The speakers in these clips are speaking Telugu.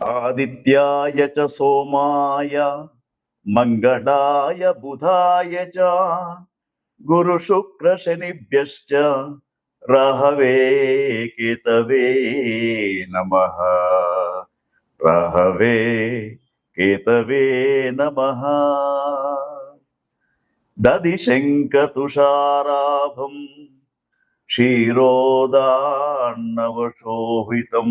ఆదిత్యాయ చ సోమాయ మంగళాయ బుధాయ చ గురు శుక్ర శనిభ్యశ్చ రహవే కేతవే నమ రహవే కేతవే నమ దది శంఖతుషారాభం క్షీరోదాన్నవశోభితం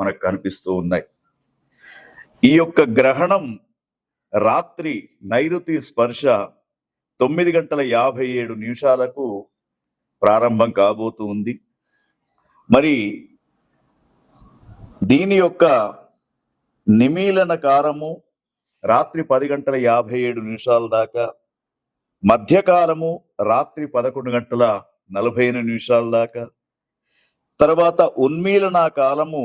మనకు కనిపిస్తూ ఉన్నాయి. ఈ యొక్క గ్రహణం రాత్రి నైరుతి స్పర్శ తొమ్మిది గంటల యాభై ఏడు నిమిషాలకు ప్రారంభం కాబోతూ ఉంది. మరి దీని యొక్క నిమీలన కారము రాత్రి పది గంటల యాభై ఏడు నిమిషాల దాకా మధ్యకాలము రాత్రి పదకొండు గంటల నలభై ఎనిమిది నిమిషాల దాకా తర్వాత ఉన్మీలన కాలము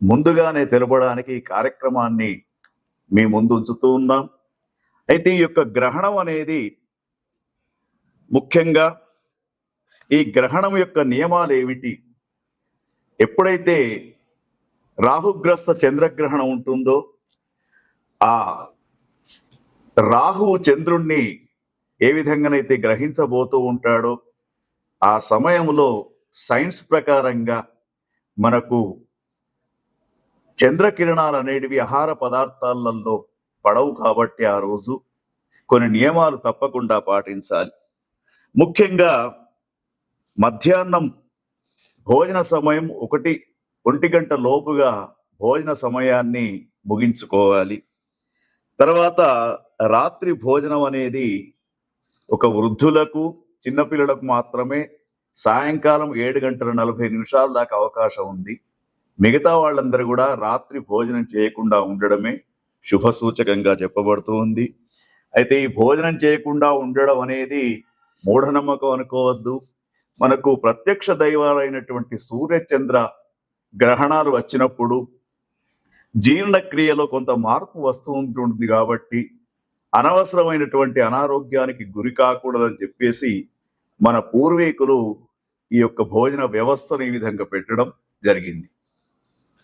ముందుగానే తెలపడానికి ఈ కార్యక్రమాన్ని మీ ముందు ఉంచుతూ ఉన్నాం. అయితే ఈ యొక్క గ్రహణం అనేది ముఖ్యంగా ఈ గ్రహణం యొక్క నియమాలు ఏమిటి? ఎప్పుడైతే రాహుగ్రస్త చంద్రగ్రహణం ఉంటుందో ఆ రాహు చంద్రుణ్ణి ఏ విధంగానైతే గ్రహించబోతూ ఉంటాడో ఆ సమయంలో సైన్స్ ప్రకారంగా మనకు చంద్రకిరణాలు అనేటివి ఆహార పదార్థాలలో పడవు కాబట్టి ఆ రోజు కొన్ని నియమాలు తప్పకుండా పాటించాలి. ముఖ్యంగా మధ్యాహ్నం భోజన సమయం ఒకటి ఒంటి గంట లోపుగా భోజన సమయాన్ని ముగించుకోవాలి. తర్వాత రాత్రి భోజనం అనేది ఒక వృద్ధులకు చిన్నపిల్లలకు మాత్రమే సాయంకాలం ఏడు గంటల నలభై నిమిషాల దాకా అవకాశం ఉంది. మిగతా వాళ్ళందరూ కూడా రాత్రి భోజనం చేయకుండా ఉండడమే శుభ సూచకంగా చెప్పబడుతూ ఉంది. అయితే ఈ భోజనం చేయకుండా ఉండడం అనేది మూఢనమ్మకం అనుకోవద్దు. మనకు ప్రత్యక్ష దైవాలైనటువంటి సూర్యచంద్ర గ్రహణాలు వచ్చినప్పుడు జీర్ణక్రియలో కొంత మార్పు వస్తూ ఉంటుంది కాబట్టి అనవసరమైనటువంటి అనారోగ్యానికి గురి కాకూడదని చెప్పేసి మన పూర్వీకులు ఈ యొక్క భోజన వ్యవస్థను ఈ విధంగా పెట్టడం జరిగింది.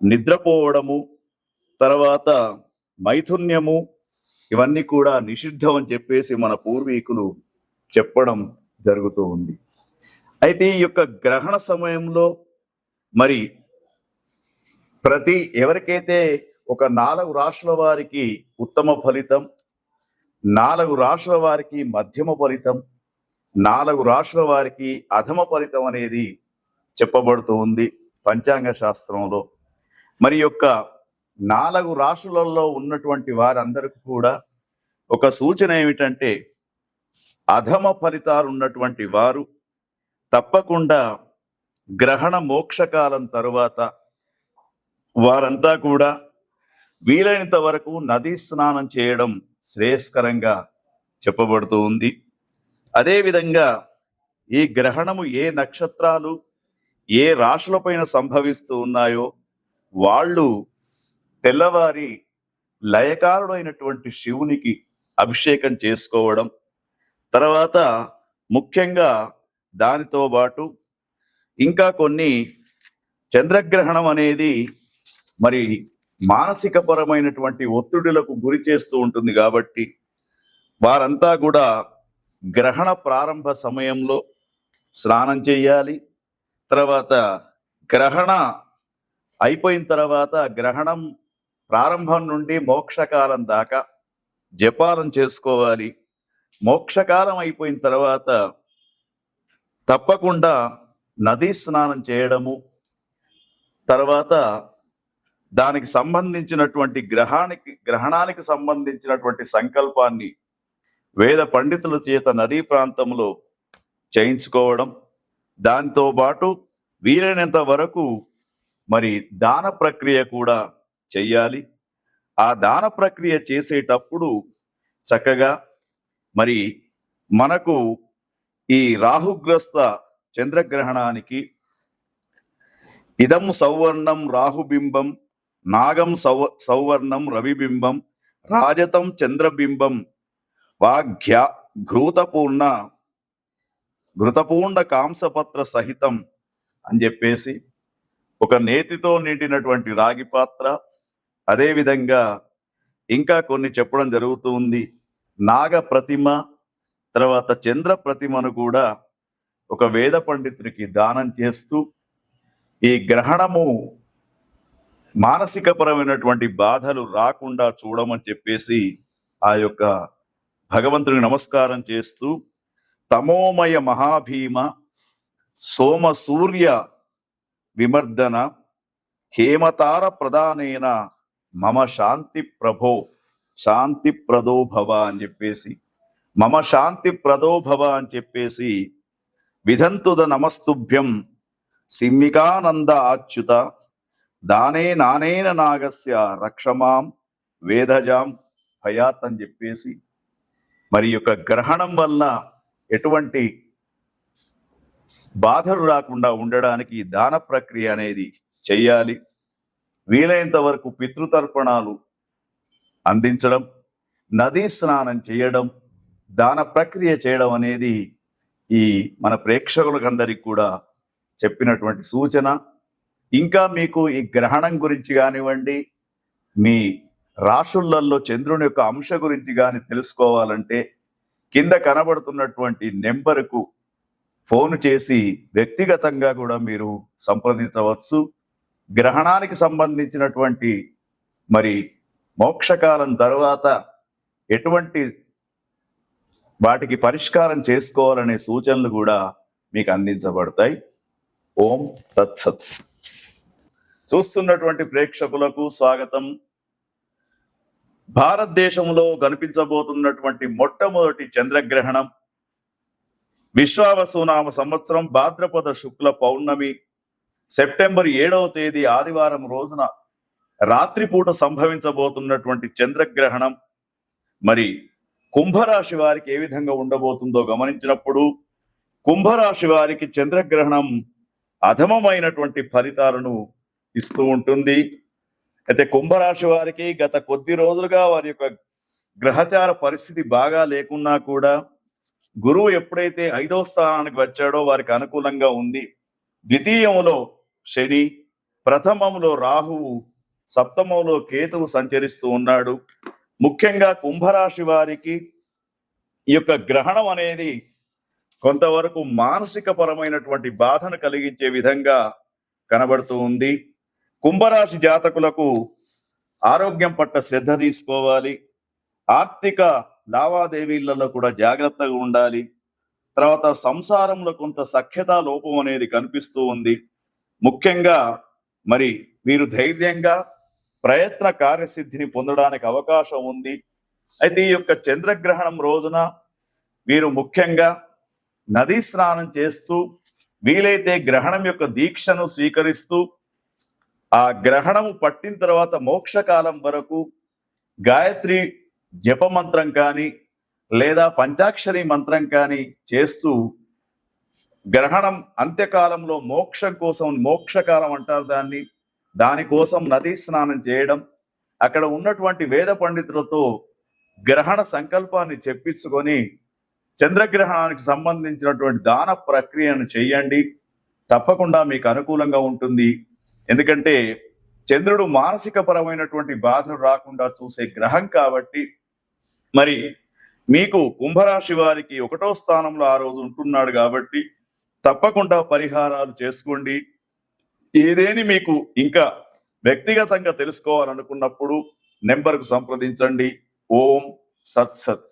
నిద్రపోవడము తర్వాత మైథున్యము ఇవన్నీ కూడా నిషిద్ధం అని చెప్పేసి మన పూర్వీకులు చెప్పడం జరుగుతూ ఉంది. అయితే ఈ యొక్క గ్రహణ సమయంలో మరి ప్రతి ఎవరికైతే ఒక నాలుగు రాష్ట్రాల వారికి ఉత్తమ ఫలితం నాలుగు రాష్ట్రాల వారికి మధ్యమ ఫలితం నాలుగు రాష్ట్రాల వారికి అధమ ఫలితం అనేది చెప్పబడుతూ ఉంది పంచాంగ శాస్త్రంలో. మరి యొక్క నాలుగు రాష్ట్రాలలో ఉన్నటువంటి వారందరికీ కూడా ఒక సూచన ఏమిటంటే అధమ ఫలితాలు ఉన్నటువంటి వారు తప్పకుండా గ్రహణ మోక్షకాలం తరువాత వారంతా కూడా వీలైనంత వరకు నదీ స్నానం చేయడం శ్రేయస్కరంగా చెప్పబడుతూ ఉంది. అదేవిధంగా ఈ గ్రహణము ఏ నక్షత్రాలు ఏ రాశులపైన సంభవిస్తూ ఉన్నాయో వాళ్ళు తెల్లవారి లయకారుడైనటువంటి శివునికి అభిషేకం చేసుకోవడం తర్వాత ముఖ్యంగా దానితో పాటు ఇంకా కొన్ని చంద్రగ్రహణం అనేది మరి మానసిక పరమైనటువంటి ఒత్తిడులకు గురి చేస్తూ ఉంటుంది కాబట్టి వారంతా కూడా గ్రహణ ప్రారంభ సమయంలో స్నానం చేయాలి తర్వాత గ్రహణ అయిపోయిన తర్వాత గ్రహణం ప్రారంభం నుండి మోక్షకాలం దాకా జపాలను చేసుకోవాలి. మోక్షకాలం అయిపోయిన తర్వాత తప్పకుండా నదీ స్నానం చేయడము తర్వాత దానికి సంబంధించినటువంటి గ్రహానికి గ్రహణానికి సంబంధించినటువంటి సంకల్పాన్ని వేద పండితుల చేత నదీ ప్రాంతంలో చేయించుకోవడం దానితో పాటు వీలైనంత వరకు మరి దాన ప్రక్రియ కూడా చెయ్యాలి. ఆ దాన ప్రక్రియ చేసేటప్పుడు చక్కగా మరి మనకు ఈ రాహుగ్రస్త చంద్రగ్రహణానికి ఇదం సౌవర్ణం రాహుబింబం నాగం సౌ సౌవర్ణం రవిబింబం రాజతం చంద్రబింబం వాఘ్య ఘృతపూర్ణ ఘృతపూర్ణ కాంసపత్ర సహితం అని చెప్పేసి ఒక నేతితో నిండినటువంటి రాగి పాత్ర అదేవిధంగా ఇంకా కొన్ని చెప్పడం జరుగుతూ ఉంది. నాగ ప్రతిమ తర్వాత చంద్ర ప్రతిమను కూడా ఒక వేద పండితుడికి దానం చేస్తూ ఈ గ్రహణము మానసికపరమైనటువంటి బాధలు రాకుండా చూడమని చెప్పేసి ఆ యొక్క భగవంతునికి నమస్కారం చేస్తూ తమోమయ మహాభీమ సోమ సూర్య విమర్దన హేమతార ప్రధానైన మమ శాంతి ప్రభో శాంతి ప్రదోభవ అని చెప్పేసి మమ శాంతి ప్రదోభవ అని చెప్పేసి విధంతుద నమస్తుభ్యం సిమ్మికానంద ఆచ్యుత దానే నానేన నాగస్య రక్షమాం వేదజాం భయాత్ అని చెప్పేసి మరి యొక్క గ్రహణం వల్ల ఎటువంటి బాధలు రాకుండా ఉండడానికి దాన ప్రక్రియ అనేది చెయ్యాలి. వీలైనంత వరకు పితృతర్పణాలు అందించడం నదీ స్నానం చేయడం దాన ప్రక్రియ చేయడం అనేది ఈ మన ప్రేక్షకులకందరికీ కూడా చెప్పినటువంటి సూచన. ఇంకా మీకు ఈ గ్రహణం గురించి కానివ్వండి మీ రాశులల్లో చంద్రుని యొక్క అంశ గురించి కానీ తెలుసుకోవాలంటే కింద కనబడుతున్నటువంటి నెంబరుకు ఫోన్ చేసి వ్యక్తిగతంగా కూడా మీరు సంప్రదించవచ్చు. గ్రహణానికి సంబంధించినటువంటి మరి మోక్షకాలం తర్వాత ఎటువంటి వాటికి పరిష్కారం చేసుకోవాలనే సూచనలు కూడా మీకు అందించబడతాయి. ఓం తత్సత్. చూస్తున్నటువంటి ప్రేక్షకులకు స్వాగతం. భారతదేశంలో కనిపించబోతున్నటువంటి మొట్టమొదటి చంద్రగ్రహణం విశ్వావసునామ సంవత్సరం భాద్రపద శుక్ల పౌర్ణమి సెప్టెంబర్ ఏడవ తేదీ ఆదివారం రోజున రాత్రిపూట సంభవించబోతున్నటువంటి చంద్రగ్రహణం. మరి కుంభరాశి వారికి ఏ విధంగా ఉండబోతుందో గమనించినప్పుడు కుంభరాశి వారికి చంద్రగ్రహణం అధమమైనటువంటి ఫలితాలను ఇస్తూ ఉంటుంది. అయితే కుంభరాశి వారికి గత కొద్ది రోజులుగా వారి యొక్క గ్రహచార పరిస్థితి బాగా లేకున్నా కూడా గురువు ఎప్పుడైతే ఐదో స్థానానికి వచ్చాడో వారికి అనుకూలంగా ఉంది. ద్వితీయంలో శని ప్రథమంలో రాహువు సప్తమంలో కేతువు సంచరిస్తూ ఉన్నాడు. ముఖ్యంగా కుంభరాశి వారికి ఈ యొక్క గ్రహణం అనేది కొంతవరకు మానసిక పరమైనటువంటి బాధను కలిగించే విధంగా కనబడుతూ ఉంది. కుంభరాశి జాతకులకు ఆరోగ్యం పట్ల శ్రద్ధ తీసుకోవాలి. ఆర్థిక లావాదేవీలలో కూడా జాగ్రత్తగా ఉండాలి. తర్వాత సంసారంలో కొంత సఖ్యత లోపం అనేది కనిపిస్తూ ఉంది. ముఖ్యంగా మరి మీరు ధైర్యంగా ప్రయత్న కార్యసిద్ధిని పొందడానికి అవకాశం ఉంది. అయితే ఈ యొక్క చంద్రగ్రహణం రోజున మీరు ముఖ్యంగా నదీ స్నానం చేస్తూ వీలైతే గ్రహణం యొక్క దీక్షను స్వీకరిస్తూ ఆ గ్రహణము పట్టిన తర్వాత మోక్షకాలం వరకు గాయత్రి జపమంత్రం కానీ లేదా పంచాక్షరి మంత్రం కానీ చేస్తూ గ్రహణం అంత్యకాలంలో మోక్షం కోసం మోక్షకాలం అంటారు దాన్ని. దానికోసం నదీ స్నానం చేయడం అక్కడ ఉన్నటువంటి వేద పండితులతో గ్రహణ సంకల్పాన్ని చెప్పించుకొని చంద్రగ్రహణానికి సంబంధించినటువంటి దాన ప్రక్రియను చేయండి. తప్పకుండా మీకు అనుకూలంగా ఉంటుంది. ఎందుకంటే చంద్రుడు మానసిక పరమైనటువంటి బాధలు రాకుండా చూసే గ్రహం కాబట్టి మరి మీకు కుంభరాశి వారికి ఒకటో స్థానంలో ఆ రోజు ఉంటున్నాడు కాబట్టి తప్పకుండా పరిహారాలు చేసుకోండి. ఏదేని మీకు ఇంకా వ్యక్తిగతంగా తెలుసుకోవాలనుకున్నప్పుడు నెంబర్కు సంప్రదించండి. ఓం సత్సత్